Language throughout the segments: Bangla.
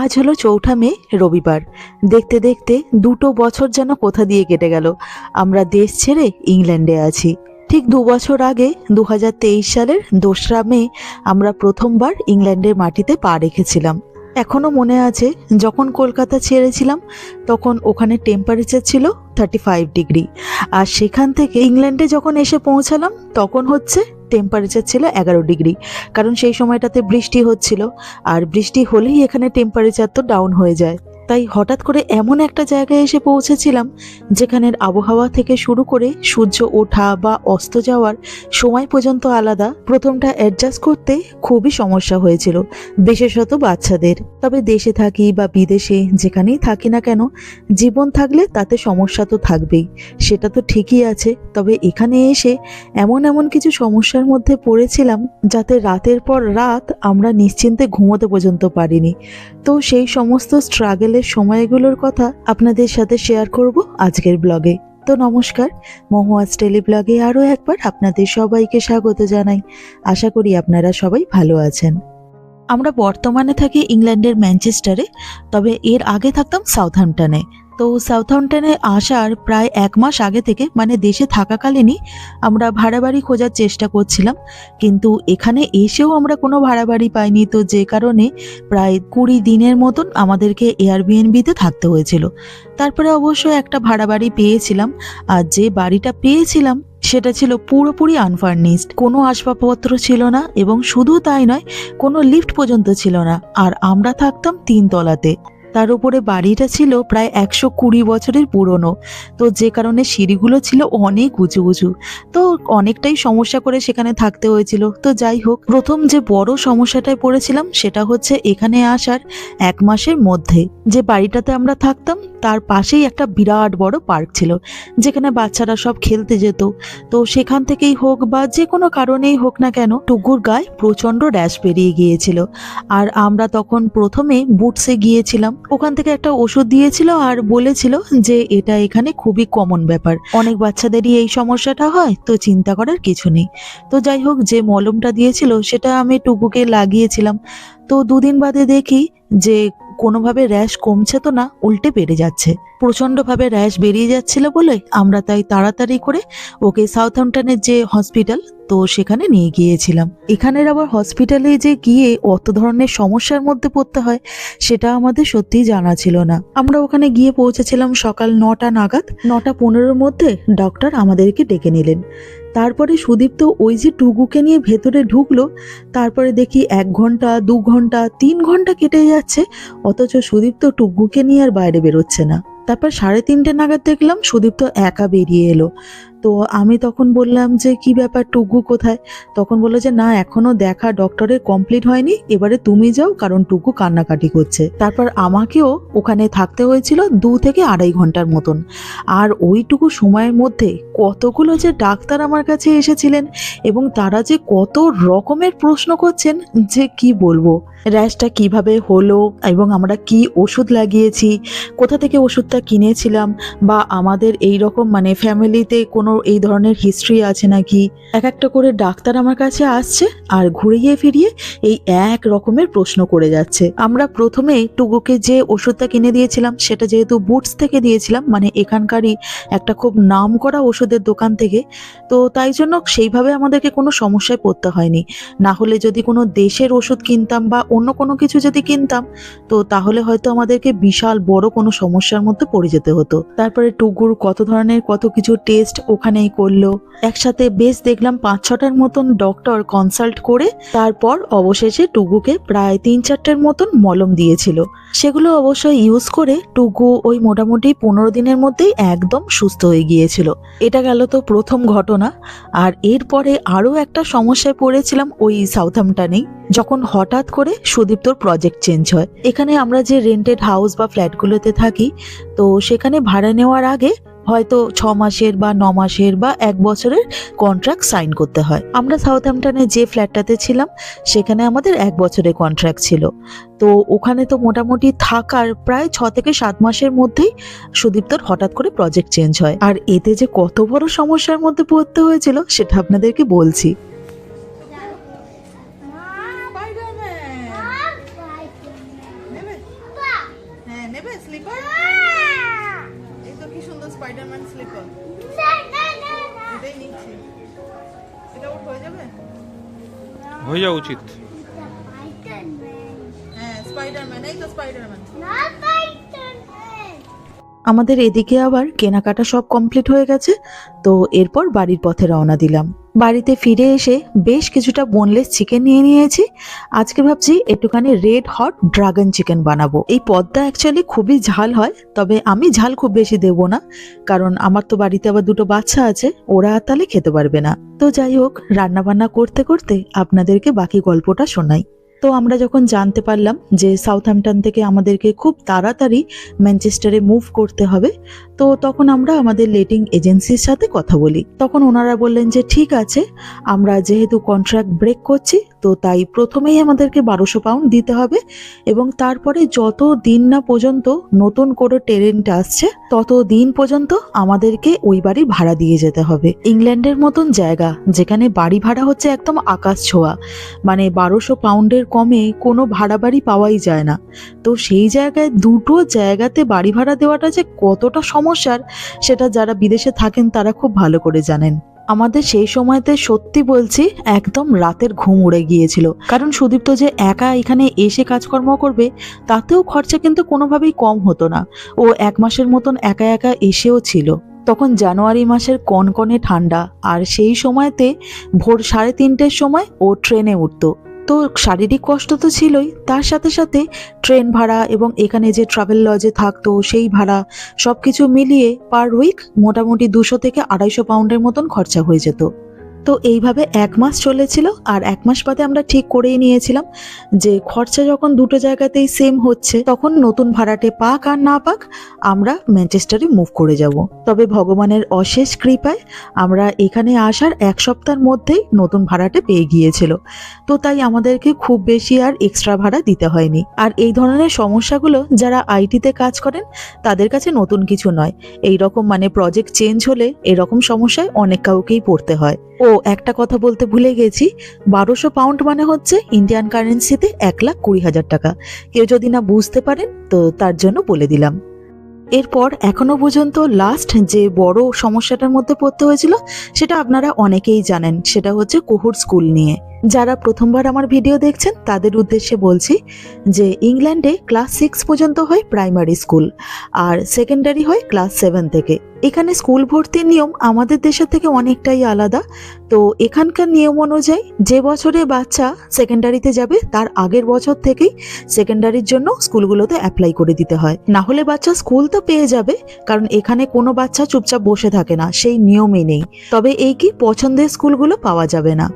আজ হলো চৌঠা মে, রবিবার। দেখতে দেখতে দুটো বছর যেন কোথা দিয়ে কেটে গেল। আমরা দেশ ছেড়ে ইংল্যান্ডে আছি। ঠিক দু বছর আগে দু হাজার তেইশ সালের দোসরা মে, আমরা প্রথমবার ইংল্যান্ডের মাটিতে পা রেখেছিলাম। এখনও মনে আছে, যখন কলকাতা ছেড়েছিলাম, তখন ওখানে টেম্পারেচার ছিল থার্টি ফাইভ ডিগ্রি আর সেখান থেকে ইংল্যান্ডে যখন এসে পৌঁছালাম, তখন হচ্ছে টেম্পারেচার ছিল এগারো ডিগ্রি কারণ সেই সময়টাতে বৃষ্টি হচ্ছিল। আর বৃষ্টি হলেই এখানে টেম্পারেচার তো ডাউন হয়ে যায়। তাই হঠাৎ করে এমন একটা জায়গায় এসে পৌঁছেছিলাম যেখানের আবহাওয়া থেকে শুরু করে সূর্য ওঠা বা অস্ত যাওয়ার সময় পর্যন্ত আলাদা। প্রথমটা অ্যাডজাস্ট করতে খুবই সমস্যা হয়েছিল, বিশেষত বাচ্চাদের। তবে দেশে থাকি বা বিদেশে যেখানেই থাকি না কেন, জীবন থাকলে তাতে সমস্যা তো থাকবেই, সেটা তো ঠিকই আছে। তবে এখানে এসে এমন এমন কিছু সমস্যার মধ্যে পড়েছিলাম যাতে রাতের পর রাত আমরা নিশ্চিন্তে ঘুমোতে পর্যন্ত পারিনি। তো সেই সমস্ত স্ট্রাগলের সময়গুলোর কথা আপনাদের সাথে শেয়ার করব আজকের ব্লগে তো নমস্কার মহুয়াজ টেলি ব্লগে আরও একবার আপনাদের সবাইকে স্বাগত জানাই। আশা করি আপনারা সবাই ভালো আছেন। আমরা বর্তমানে থাকি ইংল্যান্ডের ম্যানচেস্টারে, তবে এর আগে থাকতাম সাউথহ্যাম্পটনে তো সাউথহ্যাম্পটনে আসার প্রায় এক মাস আগে থেকে মানে দেশে থাকাকালীনই আমরা ভাড়া বাড়ি খোঁজার চেষ্টা করছিলাম। কিন্তু এখানে এসেও আমরা কোনো ভাড়া বাড়ি পাইনি। তো যে কারণে প্রায় কুড়ি দিনের মতন আমাদেরকে এয়ারবিএনবিতে থাকতে হয়েছিল। তারপরে অবশ্য একটা ভাড়া বাড়ি পেয়েছিলাম। আর যে বাড়িটা পেয়েছিলাম, সেটা ছিল পুরোপুরি আনফার্নিশড কোনো আসবাবপত্র ছিল না এবং শুধু তাই নয়, কোনো লিফট পর্যন্ত ছিল না। আর আমরা থাকতাম তিন তলাতে তার উপরে বাড়িটা ছিল প্রায় একশো কুড়ি বছরের পুরনো। তো যে কারণে সিঁড়িগুলো ছিল অনেক উঁচু উঁচু। তো অনেকটাই সমস্যা করে সেখানে থাকতে হয়েছিল। তো যাই হোক, প্রথম যে বড় সমস্যাটায় পড়েছিলাম সেটা হচ্ছে এখানে আসার এক মাসের মধ্যে। যে বাড়িটাতে আমরা থাকতাম তার পাশেই একটা বিরাট বড় পার্ক ছিল, যেখানে বাচ্চারা সব খেলতে যেত। তো সেখান থেকেই হোক বা যে কোনো কারণেই হোক না কেন, টুকুর গায়ে প্রচণ্ড র্যাশ বেরিয়ে গিয়েছিল। আর আমরা তখন প্রথমে বুটসে গিয়েছিলাম। ওখান থেকে একটা ওষুধ দিয়েছিল আর বলেছিল যে এটা এখানে খুবই কমন ব্যাপার। অনেক বাচ্চাদেরই এই সমস্যাটা হয়, তো চিন্তা করার কিছু নেই। তো যাই হোক, যে মলমটা দিয়েছিল সেটা আমি টুকুকে লাগিয়েছিলাম। তো দুদিন বাদে দেখি যে কোনোভাবে র্যাশ কমছে তো না উল্টে বেড়ে যাচ্ছে। প্রচণ্ডভাবে র্যাশ বেরিয়ে যাচ্ছিল বলে আমরা তাই তাড়াতাড়ি করে ওকে সাউথহ্যাম্পটনের যে হসপিটাল তো সেখানে নিয়ে গিয়েছিলাম। এখানের আবার হসপিটালে যে গিয়ে অত ধরনের সমস্যার মধ্যে পড়তে হয়, সেটা আমাদের সত্যিই জানা ছিল না। আমরা ওখানে গিয়ে পৌঁছেছিলাম সকাল নটা নাগাদ, নটা পনেরোর মধ্যে ডক্টর আমাদেরকে ডেকে নিলেন। তারপরে সুদীপ্ত ওই যে টুকুকে নিয়ে ভেতরে ঢুকলো, তারপরে দেখি এক ঘণ্টা, দু ঘণ্টা, তিন ঘণ্টা কেটে যাচ্ছে, অথচ সুদীপ্ত টুকুকে নিয়ে আর বাইরে বেরোচ্ছে না। তারপর সাড়ে তিনটে নাগাদ দেখলাম সুদীপ্ত একা বেরিয়ে এলো। তো আমি তখন বললাম যে, কি ব্যাপার টুকু কোথায়? তখন বলল যে, না, এখনও দেখা ডক্টরের কমপ্লিট হয়নি, এবারে তুমি যাও, কারণ টুকু কান্নাকাটি করছে। তারপর আমাকেও ওখানে থাকতে হয়েছিল দু থেকে আড়াই ঘণ্টার মতন। আর ওইটুকু সময়ের মধ্যে কতগুলো যে ডাক্তার আমার কাছে এসেছিলেন এবং তারা যে কত রকমের প্রশ্ন করছেন, যে কি বলব? র্যাশটা কীভাবে হলো এবং আমরা কি ওষুধ লাগিয়েছি, কোথা থেকে ওষুধটা কিনেছিলাম বা আমাদের এই রকম মানে ফ্যামিলিতে কোনো এই ধরনের হিস্ট্রি আছে নাকি? এক একটা করে ডাক্তার আমার কাছে আসছে আর ঘুরিয়ে ফিরিয়ে এই এক রকমের প্রশ্ন করে যাচ্ছে। আমরা প্রথমে টুকুকে যে ওষুধটা কিনে দিয়েছিলাম, সেটা যেহেতু বুটস থেকে দিয়েছিলাম মানে এখানকারই একটা খুব নাম করা ওষুধের দোকান থেকে, তো তাই জন্য সেইভাবে আমাদেরকে কোনো সমস্যায় পড়তে হয়নি। না হলে যদি কোনো দেশের ওষুধ কিনতাম বা অন্য কোনো কিছু যদি কিনতাম, তো তাহলে হয়তো আমাদেরকে বিশাল বড় কোনো সমস্যার মধ্যে পড়ে যেতে হতো। তারপরে টুকুর কত ধরনের কত কিছু টেস্ট ওখানেই করল। একসাথে বেশ দেখলাম পাঁচ ছটার মতন ডক্টর কনসাল্ট করে তারপর অবশেষে টুকুকে প্রায় তিন চারটের মতন মলম দিয়েছিল। সেগুলো অবশ্যই ইউজ করে টুকু ওই মোটামুটি পনেরো দিনের মধ্যেই একদম সুস্থ হয়ে গিয়েছিল। এটা গেল তো প্রথম ঘটনা। আর এরপরে আরও একটা সমস্যায় পড়েছিলাম ওই সাউথহ্যাম্পটনেই, যখন হঠাৎ করে সুদীপ্তর প্রজেক্ট চেঞ্জ হয়। এখানে আমরা যে রেন্টেড হাউস বা ফ্ল্যাটগুলোতে থাকি, তো সেখানে ভাড়া নেওয়ার আগে হয়তো ছ মাসের বা ন মাসের বা এক বছরের কন্ট্রাক্ট সাইন করতে হয়। আমরা সাউথহ্যাম্পটনে যে ফ্ল্যাটটাতে ছিলাম, সেখানে আমাদের এক বছরের কন্ট্রাক্ট ছিল। তো ওখানে তো মোটামুটি থাকার প্রায় ছ থেকে সাত মাসের মধ্যেই সুদীপ্তর হঠাৎ করে প্রজেক্ট চেঞ্জ হয়। আর এতে যে কত বড় সমস্যার মধ্যে পড়তে হয়েছিল, সেটা আপনাদেরকে বলছি। হয়ে যাওয়া উচিত। হ্যাঁ স্পাইডারম্যান এই তো স্পাইডারম্যান Not Spider-Man. আমাদের এদিকে আবার কেনাকাটা সব কমপ্লিট হয়ে গেছে তো এরপর বাড়ির পথে রওনা দিলাম। বাড়িতে ফিরে এসে বেশ কিছুটা বোনলেস চিকেন নিয়ে নিয়েছি। আজকে ভাবছি একটুখানি রেড হট ড্রাগন চিকেন বানাবো। এই পদটা অ্যাকচুয়ালি খুবই ঝাল হয়, তবে আমি ঝাল খুব বেশি দেব না, কারণ আমার তো বাড়িতে আবার দুটো বাচ্চা আছে, ওরা তাহলে খেতে পারবে না। তো যাই হোক রান্না বান্না করতে করতে আপনাদেরকে বাকি গল্পটা শোনাই। তো আমরা যখন জানতে পারলাম যে সাউথহ্যাম্পটন থেকে আমাদেরকে খুব তাড়াতাড়ি ম্যানচেস্টারে মুভ করতে হবে, তো তখন আমরা আমাদের লেটিং এজেন্সির সাথে কথা বলি। তখন ওনারা বললেন যে, ঠিক আছে, আমরা যেহেতু কন্ট্রাক্ট ব্রেক করছি তো তাই প্রথমেই আমাদেরকে বারোশো পাউন্ড দিতে হবে এবং তারপরে যত দিন না পর্যন্ত নতুন করে ট্রেনটা আসছে, তত দিন পর্যন্ত আমাদেরকে ওই বাড়ি ভাড়া দিয়ে যেতে হবে। ইংল্যান্ডের মতন জায়গা যেখানে বাড়ি ভাড়া হচ্ছে একদম আকাশ ছোঁয়া মানে বারোশো পাউন্ডের কমে কোনো ভাড়া বাড়ি পাওয়াই যায় না। তো সেই জায়গায় দুটো জায়গাতে বাড়ি ভাড়া দেওয়াটা যে কতটা সমস্যার, সেটা যারা বিদেশে থাকেন তারা খুব ভালো করে জানেন। আমাদের সেই সময়তে সত্যি বলছি, একদম রাতের ঘুম উড়ে গিয়েছিল। কারণ সুদীপ্ত যে একা এখানে এসে কাজকর্ম করবে, তাতেও খরচা কিন্তু কোনোভাবেই কম হতো না। ও এক মাসের মতন একা একা এসেও ছিল। তখন জানুয়ারি মাসের কনকনে ঠান্ডা, আর সেই সময়তে ভোর সাড়ে তিনটের সময় ও ট্রেনে উঠতো। তো শারীরিক কষ্ট তো ছিলই, তার সাথে সাথে ট্রেন ভাড়া এবং এখানে যে ট্রাভেল লজে থাকতো সেই ভাড়া সব কিছু মিলিয়ে পার উইক মোটামুটি দুশো থেকে আড়াইশো পাউন্ডের মতন খরচা হয়ে যেত। তো এইভাবে এক মাস চলেছিল আর এক মাস বাদে আমরা ঠিক করেই নিয়েছিলাম যে খরচা যখন দুটো জায়গাতেই সেম হচ্ছে, তখন নতুন ভাড়াটে পাক আর না পাক আমরা ম্যানচেস্টারে মুভ করে যাব। তবে ভগবানের অশেষ কৃপায় আমরা এখানে আসার এক সপ্তাহের মধ্যেই নতুন ভাড়াটে পেয়ে গিয়েছিল। তো তাই আমাদেরকে খুব বেশি আর এক্সট্রা ভাড়া দিতে হয়নি। আর এই ধরনের সমস্যাগুলো যারা আইটিতে কাজ করেন, তাদের কাছে নতুন কিছু নয়। এই রকম মানে প্রজেক্ট চেঞ্জ হলে এরকম সমস্যায় অনেক কাউকেই পড়তে হয়। ও একটা কথা বলতে ভুলে গেছি, বারোশো পাউন্ড মানে হচ্ছে ইন্ডিয়ান কারেন্সিতে এক লাখ কুড়ি হাজার টাকা। কেউ যদি না বুঝতে পারেন, তো তার জন্য বলে দিলাম। এরপর এখনও পর্যন্ত লাস্ট যে বড় সমস্যাটার মধ্যে পড়তে হয়েছিল, সেটা আপনারা অনেকেই জানেন, সেটা হচ্ছে কুহুর স্কুল নিয়ে। যারা প্রথমবার আমার ভিডিও দেখছেন, তাদের উদ্দেশ্যে বলছি যে ইংল্যান্ডে ক্লাস সিক্স পর্যন্ত হয় প্রাইমারি স্কুল আর সেকেন্ডারি হয় ক্লাস সেভেন থেকে। এখানে স্কুল ভর্তির নিয়ম আমাদের দেশের থেকে অনেকটাই আলাদা। তো এখানকার নিয়ম অনুযায়ী যে বছরে বাচ্চা সেকেন্ডারিতে যাবে, তার আগের বছর থেকেই সেকেন্ডারির জন্য স্কুলগুলোতে অ্যাপ্লাই করে দিতে হয়। না হলে বাচ্চা স্কুল তো পেয়ে যাবে, কারণ এখানে কোনো বাচ্চা চুপচাপ বসে থাকে না, সেই নিয়মই নেই। তবে এই কি পছন্দের স্কুলগুলো পাওয়া যাবে না।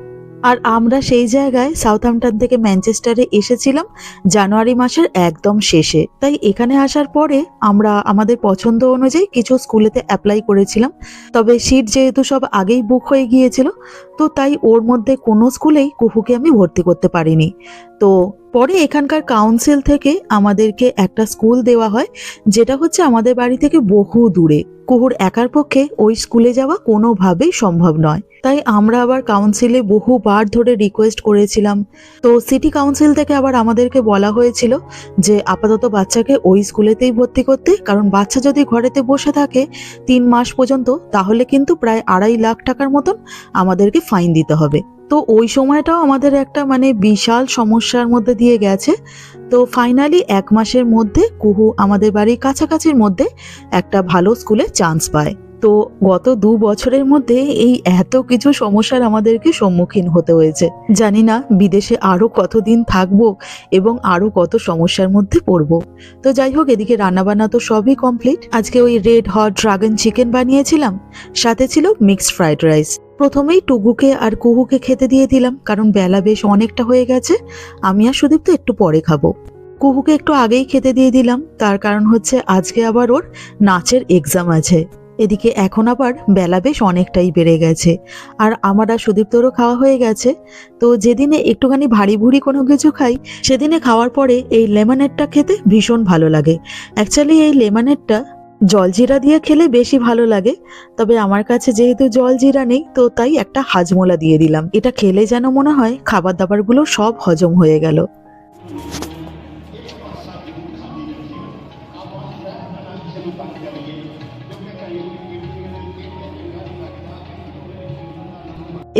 আর আমরা সেই জায়গায় সাউথহ্যাম্পটন থেকে ম্যানচেস্টারে এসেছিলাম জানুয়ারি মাসের একদম শেষে। তাই এখানে আসার পরে আমরা আমাদের পছন্দ অনুযায়ী কিছু স্কুলেতে অ্যাপ্লাই করেছিলাম। তবে সিট যেহেতু সব আগেই বুক হয়ে গিয়েছিল, তো তাই ওর মধ্যে কোনো স্কুলেই কুহুকে আমি ভর্তি করতে পারিনি। তো পরে এখানকার কাউন্সিল থেকে আমাদেরকে একটা স্কুল দেওয়া হয়, যেটা হচ্ছে আমাদের বাড়ি থেকে বহু দূরে। কুহুর একার পক্ষে ওই স্কুলে যাওয়া কোনোভাবেই সম্ভব নয়। তাই আমরা আবার কাউন্সিলে বহুবার ধরে রিকোয়েস্ট করেছিলাম। তো সিটি কাউন্সিল থেকে আবার আমাদেরকে বলা হয়েছিল যে, আপাতত বাচ্চাকে ওই স্কুলেতেই ভর্তি করতে, কারণ বাচ্চা যদি ঘরেতে বসে থাকে তিন মাস পর্যন্ত, তাহলে কিন্তু প্রায় আড়াই লাখ টাকার মতন আমাদেরকে ফাইন দিতে হবে। তো ওই সময়টাও আমাদের একটা মানে বিশাল সমস্যার মধ্যে দিয়ে গেছে। তো ফাইনালি এক মাসের মধ্যে কুহু আমাদের বাড়ির কাছাকাছির মধ্যে একটা ভালো স্কুলে চান্স পায়। তো গত দু বছরের মধ্যে এই এত কিছু সমস্যার আমাদেরকে সম্মুখীন হতে হয়েছে। জানি না বিদেশে আরও কতদিন থাকব এবং আরও কত সমস্যার মধ্যে পড়ব। তো যাই হোক, এদিকে রান্নাবান্না তো সবই কমপ্লিট আজকে ওই রেড হট ড্রাগন চিকেন বানিয়েছিলাম। সাথে ছিল মিক্সড ফ্রাইড রাইস প্রথমেই টুগুকে আর কুহুকে খেতে দিয়ে দিলাম, কারণ বেলা বেশ অনেকটা হয়ে গেছে। আমি আর সুদীপ তো একটু পরে খাব। কুহুকে একটু আগেই খেতে দিয়ে দিলাম, তার কারণ হচ্ছে আজকে আবার ওর নাচের এক্সাম আছে। এদিকে এখন আবার বেলা বেশ অনেকটাই বেড়ে গেছে, আর আমার আর সুদীপ্তরও খাওয়া হয়ে গেছে। তো যেদিনে একটুখানি ভারী ভুড়ি কোনো কিছু খাই, সেদিনে খাওয়ার পরে এই লেমনেডটা খেতে ভীষণ ভালো লাগে। অ্যাকচুয়ালি এই লেমনেডটা জলজিরা দিয়ে খেলে বেশি ভালো লাগে। তবে আমার কাছে যেহেতু জলজিরা নেই, তো তাই একটা হাজমোলা দিয়ে দিলাম। এটা খেলে যেন মনে হয় খাবার দাবারগুলো সব হজম হয়ে গেল।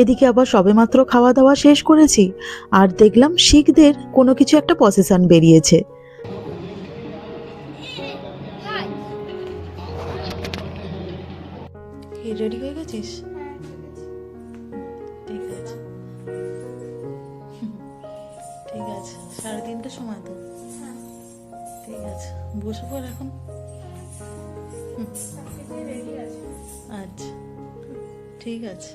এদিকে আবার সবেমাত্র খাওয়া দাওয়া শেষ করেছি, আর দেখলাম শিখদের কোনো কিছু একটা পসেশন বেরিয়েছে। কি রেডি হয়ে গেছিস? ঠিক আছে। ঠিক আছে সাড়ে তিনটের সময় তো ঠিক আছে বসে পর এখন। আচ্ছা ঠিক আছে।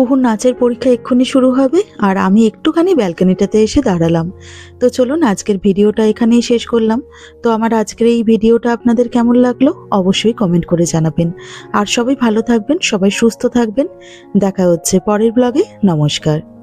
কুহুর নাচের পরীক্ষা এক্ষুনি শুরু হবে আর আমি একটুখানি ব্যালকানিটাতে এসে দাঁড়ালাম। তো চলুন আজকের ভিডিওটা এখানেই শেষ করলাম। তো আমার আজকের এই ভিডিওটা আপনাদের কেমন লাগল অবশ্যই কমেন্ট করে জানাবেন। আর সবাই ভালো থাকবেন, সবাই সুস্থ থাকবেন। দেখা হচ্ছে পরের ব্লগে নমস্কার।